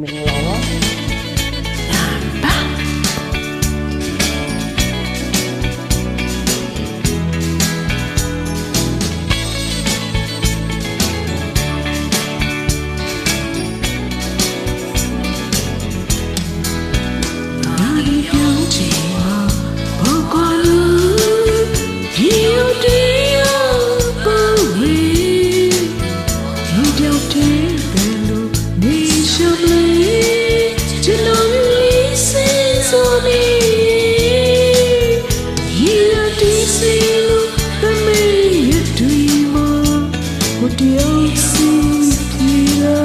မင်္ဂ လာပါတယောက်စီပြေလာ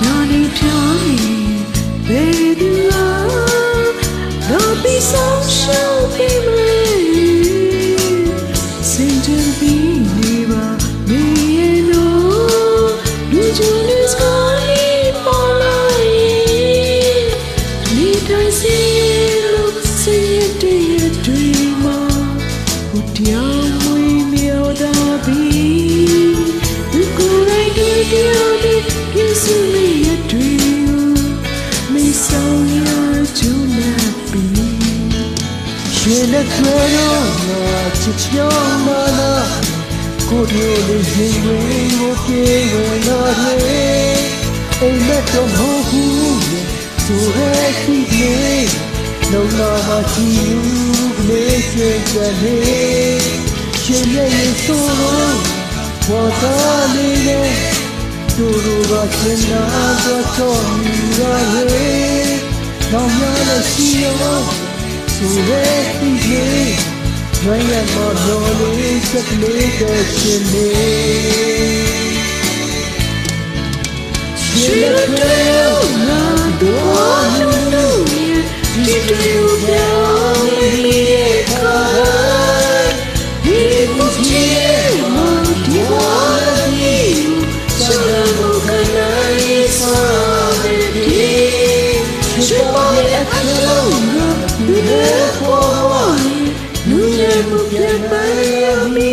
Not eternally, baby. င်နဲ့ကျွဲတော့ငါချစ်ပြောင်းလာလာကိုတို့လေးရင်ဝင်ကိုပြေဝင်လာတယ်အိမ်မက်တော့မဟုတ်ဘူးဆိုရဲခိနေလုံးလာမှကြည့်ယူလေးစင်ကြနေရှင်ရဲ့ရေဆိုတော့ဝါသာလေးနဲ့ တို့တို့ကစင်နာတော့ချောမြူရတယ်နောင်ရလို့ရှိရောဆို Nuye mu bien maya mi